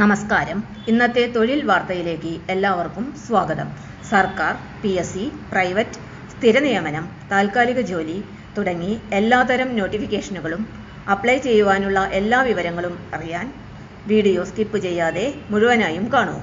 നമസ്കാരം. ഇന്നത്തെ തൊഴിൽ വാർത്തയിലേക്ക് എല്ലാവർക്കും സ്വാഗതം. സർക്കാർ പി എസ് സി പ്രൈവറ്റ് സ്ഥിര നിയമനം താൽക്കാലിക ജോലി തുടങ്ങി എല്ലാതരം നോട്ടിഫിക്കേഷനുകളും അപ്ലൈ ചെയ്യുവാനുള്ള എല്ലാ വിവരങ്ങളും അറിയാൻ വീഡിയോ സ്കിപ്പ് ചെയ്യാതെ മുഴുവനായും കാണൂ.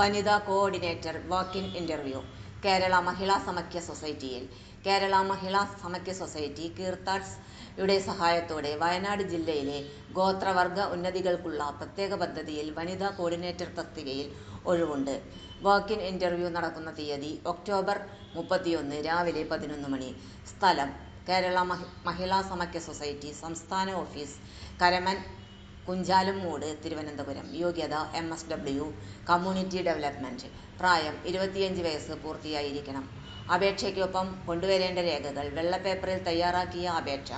വനിതാ coordinator walk in interview Kerala Mahila Samakhya സൊസൈറ്റിയിൽ. കേരള മഹിളാ സമക്യ സൊസൈറ്റി കീർത്താഡ്സ് യുടെ സഹായത്തോടെ വയനാട് ജില്ലയിലെ ഗോത്രവർഗ ഉന്നതികൾക്കുള്ള പ്രത്യേക പദ്ധതിയിൽ വനിതാ കോർഡിനേറ്റർ തസ്തികയിൽ ഒഴിവുണ്ട്. വർക്ക് ഇൻ ഇന്റർവ്യൂ നടക്കുന്ന തീയതി ഒക്ടോബർ മുപ്പത്തിയൊന്ന് രാവിലെ പതിനൊന്ന് മണി. സ്ഥലം കേരള മഹി മഹിളാ സമക്യ സൊസൈറ്റി സംസ്ഥാന ഓഫീസ് കരമൻ കുഞ്ചാലുംമൂട് തിരുവനന്തപുരം. യോഗ്യത M S W community development പ്രായം ഇരുപത്തിയഞ്ച് വയസ്സ് പൂർത്തിയായിരിക്കണം. അപേക്ഷയ്ക്കൊപ്പം കൊണ്ടുവരേണ്ട രേഖകൾ വെള്ളപ്പേപ്പറിൽ തയ്യാറാക്കിയ അപേക്ഷ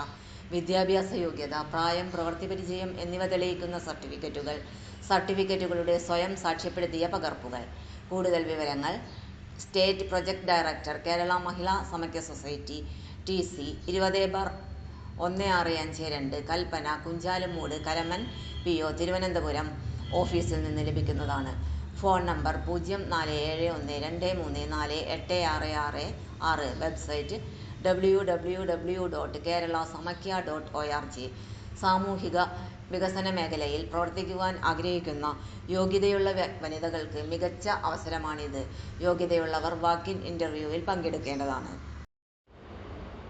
വിദ്യാഭ്യാസ യോഗ്യത പ്രായം പ്രവൃത്തി പരിചയം എന്നിവ തെളിയിക്കുന്ന സർട്ടിഫിക്കറ്റുകൾ സർട്ടിഫിക്കറ്റുകളുടെ സ്വയം സാക്ഷ്യപ്പെടുത്തിയ പകർപ്പുകൾ. കൂടുതൽ വിവരങ്ങൾ state project director Kerala Mahila Samakhya society T C ഇരുപത് ബാർ ഒന്ന് ആറ് അഞ്ച് രണ്ട് കൽപ്പന കുഞ്ചാലുമൂട് കരമൻ പി ഒ തിരുവനന്തപുരം ഓഫീസിൽ നിന്ന് ലഭിക്കുന്നതാണ്. ഫോൺ നമ്പർ പൂജ്യം നാല് ഏഴ് ഒന്ന് രണ്ട് മൂന്ന് നാല് എട്ട് ആറ് ആറ് ആറ്. Website W W W dot Kerala Samakhya dot O R G. സാമൂഹിക വികസന മേഖലയിൽ പ്രവർത്തിക്കുവാൻ ആഗ്രഹിക്കുന്ന യോഗ്യതയുള്ള വനിതകൾക്ക് മികച്ച അവസരമാണിത്. യോഗ്യതയുള്ളവർ വാക്കിൻ ഇന്റർവ്യൂവിൽ പങ്കെടുക്കേണ്ടതാണ്.